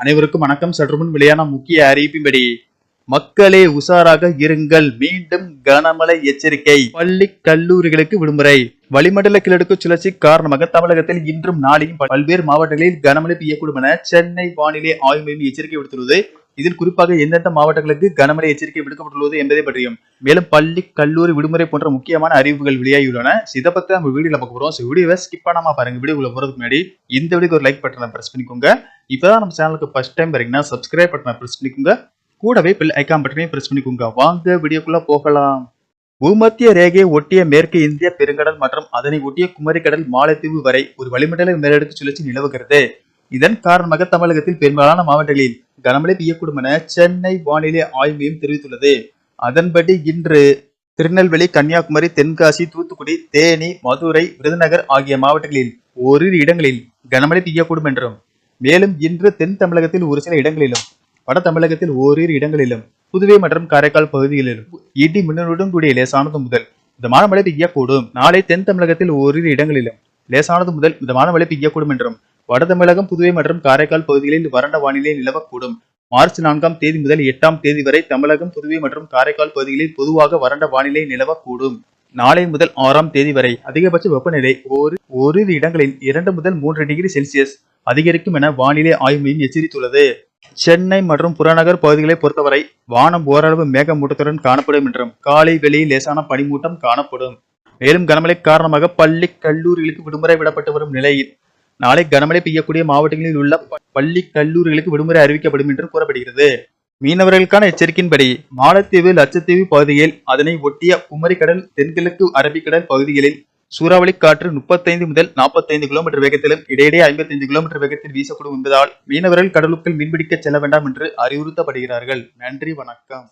அனைவருக்கும் வணக்கம். சற்றுமுன் வெளியான முக்கிய அறிவிப்பின்படி மக்களே உஷாராக இருங்கள். மீண்டும் கனமழை எச்சரிக்கை. பள்ளி கல்லூரிகளுக்கு விடுமுறை. வளிமண்டல கிழக்கு சுழற்சி காரணமாக தமிழகத்தில் இன்றும் நாளையும் பல்வேறு மாவட்டங்களில் கனமழை பெய்யக்கூடும் என சென்னை வானிலை ஆய்வு மையம் எச்சரிக்கை விடுத்துள்ளது. இதில் குறிப்பாக எந்தெந்த மாவட்டங்களுக்கு கனமழை எச்சரிக்கை விடுக்கப்பட்டுள்ளது என்பதை பற்றியும் மேலும் பள்ளி கல்லூரி விடுமுறை போன்ற முக்கியமான அறிவிப்புகள் வெளியாகியுள்ளன. இதை பற்றி நம்ம வீடியோல பார்க்க போறோம். ஸோ வீடியோவை ஸ்கிப் பண்ணாம பாருங்க. வீடியோக்குள்ள போறதுக்கு முன்னாடி இந்த வீடியோக்கு ஒரு லைக் பட்டனை பிரஸ் பண்ணிக்கோங்க. இப்போதான் நம்ம சேனலுக்கு ஃபர்ஸ்ட் டைம் வரீங்கன்னா சப்ஸ்கிரைப் பட்டனை ப்ரெஸ் பண்ணிக்கோங்க. கூடவே பில் ஐக்கான் பட்டனையும் ப்ரெஸ் பண்ணிக்கோங்க. வாங்க வீடியோக்குள்ள போகலாம். பூமத்திய ரேகையை ஒட்டிய மேற்கு இந்திய பெருங்கடல் மற்றும் அதனை ஒட்டிய குமரிக்கடல் மாலத்தீவு வரை ஒரு வளிமண்டல மேலடுக்கு சுழற்சி நிலவுகிறது. இதன் காரணமாக தமிழகத்தில் பெரும்பாலான மாவட்டங்களில் கனமழை பெய்யக்கூடும் என சென்னை வானிலை ஆய்வு மையம் தெரிவித்துள்ளது. அதன்படி இன்று திருநெல்வேலி கன்னியாகுமரி தென்காசி தூத்துக்குடி தேனி மதுரை விருதுநகர் ஆகிய மாவட்டங்களில் ஓரிரு இடங்களில் கனமழை பெய்யக்கூடும் என்றும் மேலும் இன்று தென் தமிழகத்தில் ஒரு சில இடங்களிலும் வட தமிழகத்தில் ஓரிரு இடங்களிலும் புதுவை மற்றும் காரைக்கால் பகுதிகளிலும் இடி மின்னலுடன் கூடிய லேசானது முதல் மிதமான மழை பெய்யக்கூடும். நாளை தென் தமிழகத்தில் ஓரிரு இடங்களிலும் லேசானது முதல் மிதமான மழை பெய்யக்கூடும் என்றும் வட தமிழகம் புதுவை மற்றும் காரைக்கால் பகுதிகளில் வறண்ட வானிலை நிலவக்கூடும். மார்ச் நான்காம் தேதி முதல் எட்டாம் தேதி வரை தமிழகம் புதுவை மற்றும் காரைக்கால் பகுதிகளில் பொதுவாக வறண்ட வானிலை நிலவக்கூடும். நாளை முதல் ஆறாம் தேதி வரை அதிகபட்ச வெப்பநிலை ஒரு ஓரிரு இடங்களில் இரண்டு முதல் மூன்று டிகிரி செல்சியஸ் அதிகரிக்கும் என வானிலை ஆய்வு மையம் எச்சரித்துள்ளது. சென்னை மற்றும் புறநகர் பகுதிகளை பொறுத்தவரை வானம் ஓரளவு மேகமூட்டத்துடன் காணப்படும் என்றும் காலை வெளியில் லேசான பனிமூட்டம் காணப்படும். மேலும் கனமழை காரணமாக பள்ளி கல்லூரிகளுக்கு விடுமுறை விடப்பட்டு வரும் நிலையில் நாளை கனமழை பெய்யக்கூடிய மாவட்டங்களில் உள்ள பள்ளி கல்லூரிகளுக்கு விடுமுறை அறிவிக்கப்படும் என்று கூறப்படுகிறது. மீனவர்களுக்கான எச்சரிக்கையின்படி மாலத்தீவு லட்சத்தீவு பகுதியில் அதனை ஒட்டிய குமரிக்கடல் தென்கிழக்கு அரபிக்கடல் பகுதிகளில் சூறாவளி காற்று முப்பத்தைந்து முதல் நாற்பத்தைந்து கிலோமீட்டர் வேகத்திலும் இடையிடையே ஐம்பத்தைந்து கிலோமீட்டர் வேகத்தில் வீசக்கூடும் என்பதால் மீனவர்கள் கடலுக்குள் மீன்பிடிக்க செல்ல வேண்டாம் என்று அறிவுறுத்தப்படுகிறார்கள். நன்றி வணக்கம்.